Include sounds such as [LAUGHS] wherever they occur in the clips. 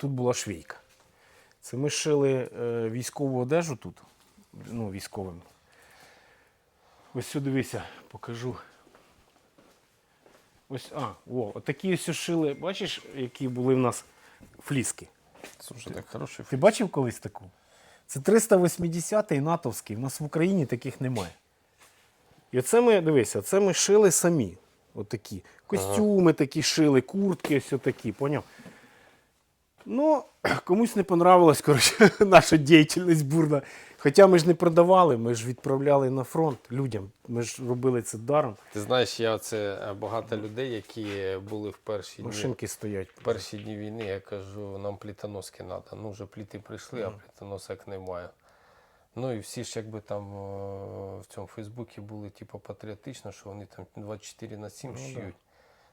тут була швейка. Це ми шили е, військову одежу тут, ну, військовим. Ось сюди дивися, покажу. Ось, а, о, отакі ось шили, бачиш, які були в нас фліски. Слушай, так хороший Ти бачив колись таку? Це 380-й натовський. У нас в Україні таких немає. І оце ми, дивися, це ми шили самі. Отакі. Костюми такі шили, куртки ось отакі, поняв? Ну, [CLEARS THROAT] комусь не понравилась, коротше, [LAUGHS] наша діяльність бурна. Хоча ми ж не продавали, ми ж відправляли на фронт людям. Ми ж робили це даром. Ти знаєш, я це е, багато людей, які були в перші дні. Машинки стоять. В перші дні війни я кажу, нам плітоноски треба. Ну, вже пліти прийшли, а плітоносок немає. Ну і всі ж якби там в цьому Фейсбуці були типу патріотично, що вони там 24 на 7 шиють.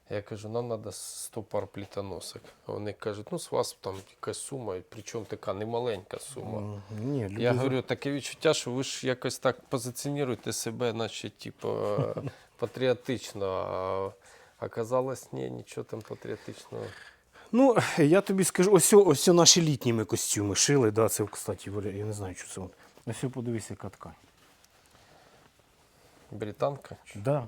Я кажу, нам треба 100 пар плітоносок. Вони кажуть, ну з вас там якась сума, причому така немаленька сума. Ні, люди Я говорю, таке відчуття, що ви ж якось так позиціонуєте себе, наче типу, [LAUGHS] патріотично. А оказалось, ні, нічого там патріотичного. Ну, я тобі скажу, ось, ось наші літні ми костюми шили, да, це, кстати, я не знаю, що це. Ось подивися, яка ткань. Британка? чи- Да.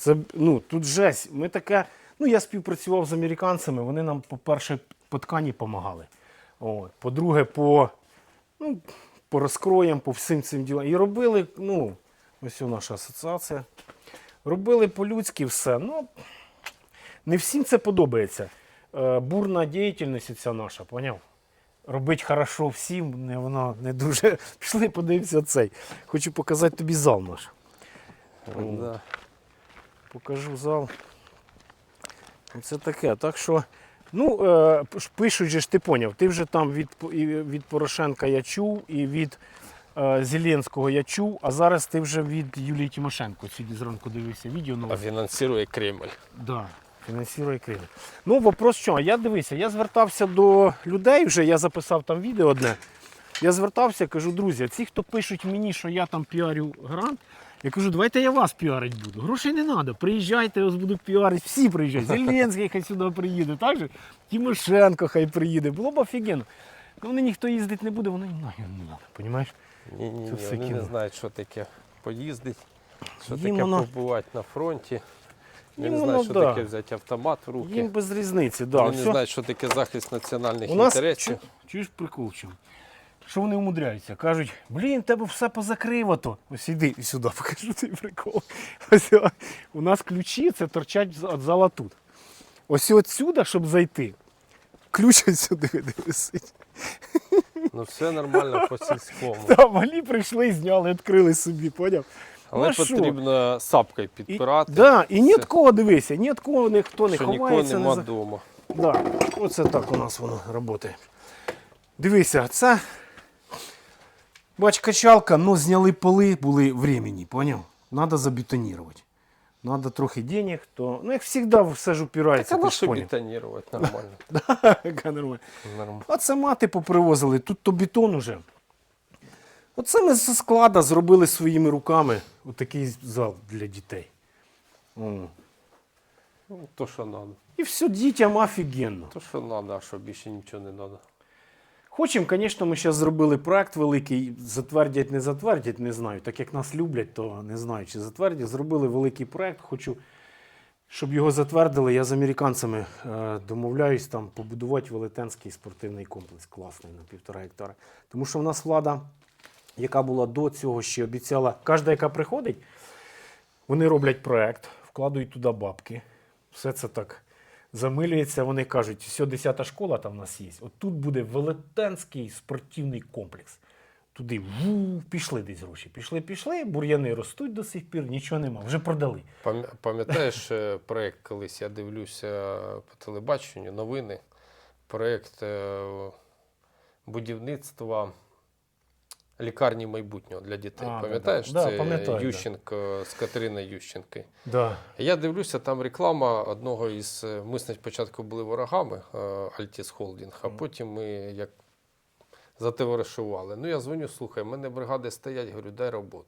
Це, ну, тут жесть. Ми таке, ну, я співпрацював з американцями, вони нам, по-перше, по ткані допомагали. По-друге, по, ну, по розкроям, по всім цим ділам. І робили, ну, ось наша асоціація. Робили по-людськи все. Ну, не всім це подобається. Е, бурна діяльність ця наша, поняв? Робить хорошо всім, не, воно не дуже. [LAUGHS] Пішли, подивимося цей. Хочу показати тобі зал наш. Да. Покажу зал. Це таке. Так що, ну, е, пишуть же ж, ти поняв, ти вже там від, від Порошенка я чув, і від е, Зеленського я чув, а зараз ти вже від Юлії Тимошенко. Сьогодні зранку дивився відео. А нове. фінансує Кремль. Да, фінансує Кремль. Ну, вопрос що? Я дивися, я звертався до людей вже, я записав там відео одне. Я звертався, кажу, друзі, ці, хто пишуть мені, що я там піарю грант, я кажу, давайте я вас піарить буду. Грошей не треба. Приїжджайте, я вас буду піарити. Всі приїжджають. Зеленський хай сюди приїде, так же? Тимошенко хай приїде. Було б офігенно. Ну, вони ніхто їздити не буде, воно їм нахер не треба, розумієш? Ні, ні, Це ні, вони не знають, що таке поїздить, що Їм таке воно- побувати на фронті. Вони Їм не воно, знають, що да. таке взяти автомат в руки. Їм без різниці. Да, Вони не все. знають, що таке захист національних У нас інтересів. чу- чуєш прикол в чому? Що вони умудряються? Кажуть, блін, тебе все позакривато. Ось іди сюди, [LAUGHS] покажу цей прикол. Ось у нас ключі це торчать від зала тут. Ось отсюди, щоб зайти. Ключ [LAUGHS] ось сюди де висить. Ну все нормально по сільському. Та малі прийшли, зняли, відкрили собі, поняв? Але Ну, що? потрібно сапкою І, підпирати, да, і ні від кого дивися, ні від кого ніхто не що нікого ховається. нема за- вдома. Да, оце так у нас воно працює. Дивися, це. Бач, качалка, ну зняли поли, були времені, поняв? Надо забетонувати. Надо трохи денег, то. Ну, як завжди, все ж упирається. Так що бетонувати [LAUGHS] нормально? Нормально. Нормально. А мати попривозили, тут то бетон уже. Оце ми зі склада зробили своїми руками отакий зал для дітей. О. Ну, то, що треба. І все дітям офігенно. То, що треба, а що більше нічого не треба. Хочемо, звісно, ми зараз зробили проект великий. Затвердять, не затвердять, не знаю. Так як нас люблять, то не знаю, чи затвердять. Зробили великий проект. Хочу, щоб його затвердили. Я з американцями е, домовляюсь там побудувати велетенський спортивний комплекс класний на півтора гектара. Тому що в нас влада, яка була до цього, ще обіцяла, кожна, яка приходить, вони роблять проект, вкладають туди бабки. Все це так замилюється. Вони кажуть, все, 10 школа там в нас є. От тут буде велетенський спортивний комплекс. Туди ву, пішли десь гроші. Пішли, пішли, бур'яни ростуть до сих пір, нічого нема. Вже продали. Пам'ятаєш е, проєкт колись? Я дивлюся по телебаченню, новини. Проєкт е, будівництва лікарні майбутнього для дітей. А, Пам'ятаєш? да. Да, Це пам'ятаю, да. Ющенко з Катериною Ющенкою. Да. Я дивлюся, там реклама одного із. е, Ми спочатку були ворогами е, Альтіс Холдінг, а потім ми як затоваришували. Ну я дзвоню, слухай, в мене бригади стоять, говорю, дай роботу.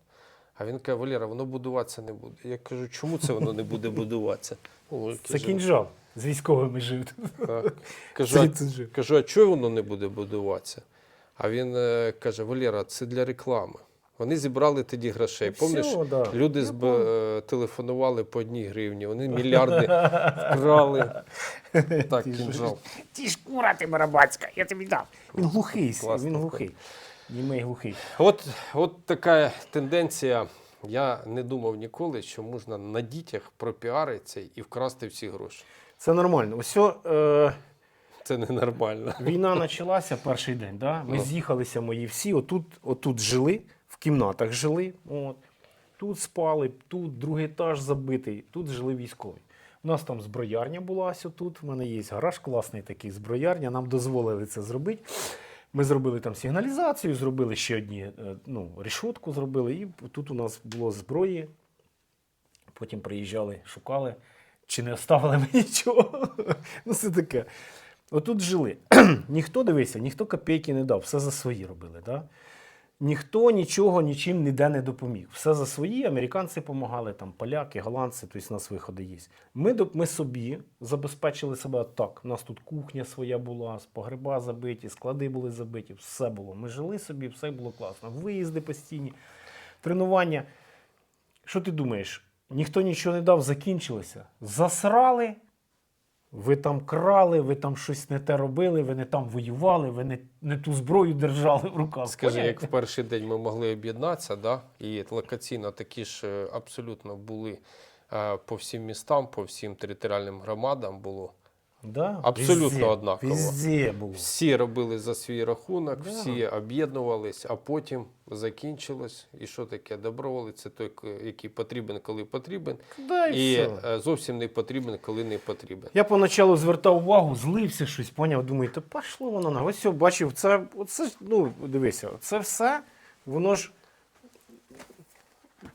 А він каже, Валера, воно будуватися не буде. Я кажу, чому це воно не буде будуватися? О, Це каже, кінжал. З військовими жив. Так. [LAUGHS] Кажу, а, кажу, а чого воно не буде будуватися? А він е, каже: Валера, це для реклами. Вони зібрали тоді грошей. Помниш, да. люди зб... е, телефонували по одній гривні, вони мільярди вкрали. [LAUGHS] Так, Ти кінжал. Ті ж кура ти барабацька, я тобі дав. Він глухий, Класно, він глухий. Німий глухий. От, от така тенденція. Я не думав ніколи, що можна на дітях пропіаритися і вкрасти всі гроші. Це нормально. Ось е, Це ненормально. війна почалася перший день. Да? Ми Ну. з'їхалися мої всі, отут, отут жили, в кімнатах жили. От. Тут спали, тут другий етаж забитий, тут жили військові. У нас там зброярня була ось тут. У мене є гараж класний такий зброярня. Нам дозволили це зробити. Ми зробили там сигналізацію, зробили ще одні, е, ну, решетку зробили, і тут у нас було зброї. Потім приїжджали, шукали, чи не оставили ми [LAUGHS] нічого. ну, це таке. Отут жили. [CLEARS THROAT] ніхто дивися, ніхто копійки не дав, все за свої робили. Да? Ніхто нічого нічим ніде не допоміг. Все за свої, американці допомагали, там, поляки, голландці, тобто у нас виходи є. Ми, ми собі забезпечили себе так. У нас тут кухня своя була, погреба забиті, склади були забиті, все було. Ми жили собі, все було класно. Виїзди постійні, тренування. Що ти думаєш? Ніхто нічого не дав, закінчилося. Засрали, ви там крали, ви там щось не те робили, ви не там воювали, ви не, не ту зброю держали в руках. Скажи, як в перший день ми могли об'єднатися, да? і локаційно такі ж е, абсолютно були е, по всім містам, по всім територіальним громадам було. Да, Абсолютно везде, однаково. Везде було. Всі робили за свій рахунок, Да. всі об'єднувались, а потім закінчилось. І що таке? Доброволець це той, який потрібен, коли потрібен, Да, і, і все. зовсім не потрібен, коли не потрібен. Я поначалу звертав увагу, злився щось, поняв, думаю, та пішло воно на. Ось все, бачив, це, оце, ну, дивися, це все, воно ж.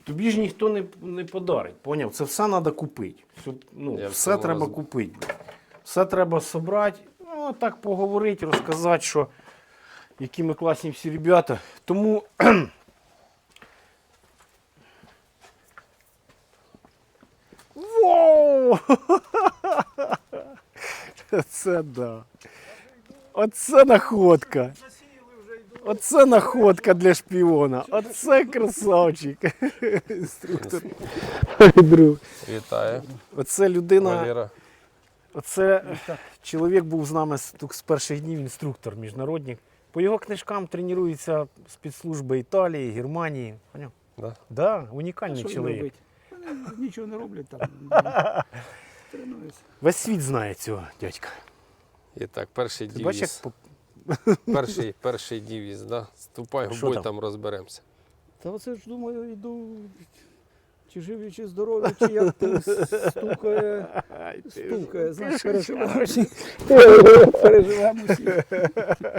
Тобі ж ніхто не, не подарить, поняв? Це все треба купити. Все, ну, Я все треба роз- купити. Все треба зібрати, ну, так поговорити, розказати, що які ми класні всі ребята. Тому. [CLEARS THROAT] Воу! [LAUGHS] Це да. Оце находка. Оце находка для шпіона. Оце красавчик. [LAUGHS] Інструктор. Друг. Вітаю, Оце людина. Оце чоловік був з нами з, перших днів, інструктор міжнародник. По його книжкам тренуються спецслужби Італії, Германії. Поняв? Да? Да, унікальний Що чоловік. Вони нічого не роблять там. [LAUGHS] Тренуються. Весь світ знає цього дядька. І так, перший Ти бачиш, як дівіз. [LAUGHS] Перший, перший дівіз, да? Ступай в бой, там? там розберемося. Та оце ж думаю, йду, чи живі, чи здорові, чи як там стукає, стукає, знаєш, переживаємо всі.